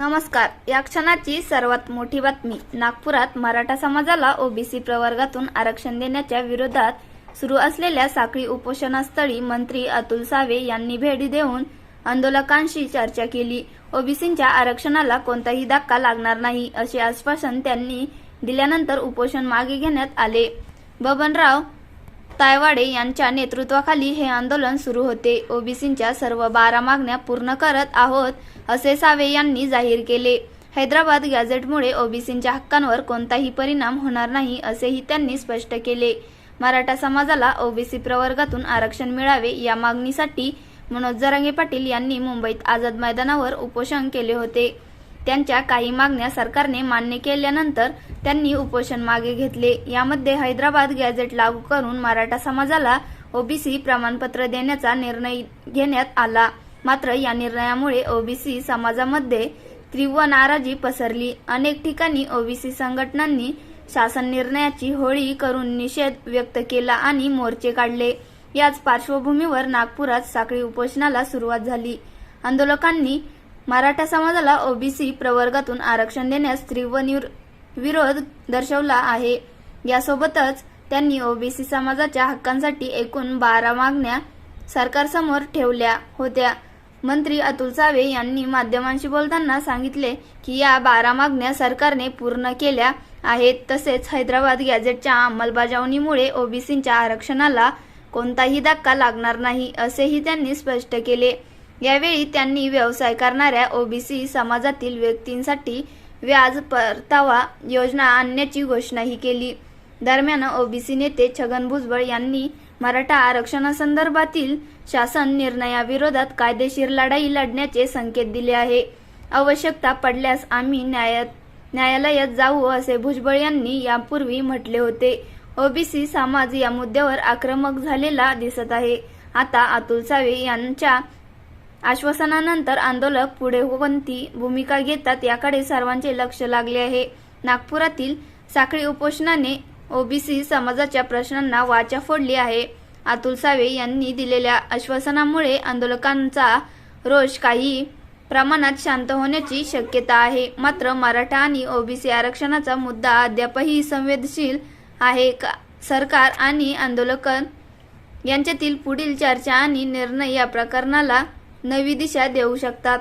नमस्कार. या क्षणाची सर्वात मोठी बातमी. नागपुरात मराठा समाजाला ओबीसी प्रवर्गातून आरक्षण देण्याच्या विरोधात सुरू असलेल्या साखळी उपोषणास्थळी मंत्री अतुल सावे यांनी भेट देऊन आंदोलकांशी चर्चा केली. ओबीसींच्या आरक्षणाला कोणताही धक्का लागणार नाही असे आश्वासन त्यांनी दिल्यानंतर उपोषण मागे घेण्यात आले. बबनराव तायवाडे यांच्या नेतृत्वाखाली हे आंदोलन सुरू होते. ओबीसींच्या सर्व बारा मागण्या पूर्ण करत आहोत असे सावे यांनी जाहीर केले. हैदराबाद गॅझेटमुळे ओबीसींच्या हक्कांवर कोणताही परिणाम होणार नाही असेही त्यांनी स्पष्ट केले. मराठा समाजाला ओबीसी प्रवर्गातून आरक्षण मिळावे या मागणीसाठी मनोज जरांगे पाटील यांनी मुंबईत आझाद मैदानावर उपोषण केले होते. त्यांच्या काही मागण्या सरकारने मान्य केल्यानंतर त्यांनी उपोषण मागे घेतले. यामध्ये हैदराबाद गॅझेट लागू करून मराठा समाजाला ओबीसी प्रमाणपत्र देण्याचा निर्णय घेण्यात आला. मात्र या निर्णयामुळे ओबीसी समाजामध्ये तीव्र नाराजी पसरली. अनेक ठिकाणी ओबीसी संघटनांनी शासन निर्णयाची होळी करून निषेध व्यक्त केला आणि मोर्चे काढले. याच पार्श्वभूमीवर नागपुरात साखळी उपोषणाला सुरुवात झाली. आंदोलकांनी मराठा समाजाला ओबीसी प्रवर्गातून आरक्षण देण्यास तीव्र निर- विरोध दर्शवला आहे. यासोबतच त्यांनी ओबीसी समाजाच्या हक्कांसाठी एकूण बारा मागण्या सरकारसमोर ठेवल्या होत्या. मंत्री अतुल सावे यांनी माध्यमांशी बोलताना सांगितले की या बारा मागण्या सरकारने पूर्ण केल्या आहेत. तसेच हैदराबाद गॅझेटच्या अंमलबजावणीमुळे ओबीसींच्या आरक्षणाला कोणताही धक्का लागणार नाही असेही त्यांनी स्पष्ट केले. यावेळी त्यांनी व्यवसाय करणाऱ्या ओबीसी समाजातील व्यक्तींसाठी व्याज परतावा योजना आणण्याची घोषणाही केली. दरम्यान ओबीसी नेते छगन भुजबळ यांनी मराठा आरक्षणासंदर्भातील शासन निर्णयाविरोधात कायदेशीर लढाई लढण्याचे संकेत दिले आहे. आवश्यकता पडल्यास आम्ही न्यायात न्यायालयात जाऊ असे भुजबळ यांनी यापूर्वी म्हटले होते. ओबीसी समाज या मुद्द्यावर आक्रमक झालेला दिसत आहे. आता अतुल सावे यांच्या आश्वासनानंतर आंदोलक पुढे कोणती भूमिका घेतात याकडे सर्वांचे लक्ष लागले आहे. नागपुरातील साखळी उपोषणाने ओबीसी समाजाच्या प्रश्नांना वाचा फोडली आहे. अतुल सावे यांनी दिलेल्या आश्वासनामुळे आंदोलकांचा रोष काही प्रमाणात शांत होण्याची शक्यता आहे. मात्र मराठा आणि ओबीसी आरक्षणाचा मुद्दा अद्यापही संवेदनशील आहे. का सरकार आणि आंदोलक यांच्यातील पुढील चर्चा आणि निर्णय या प्रकरणाला नवी दिशा देऊ शकतात.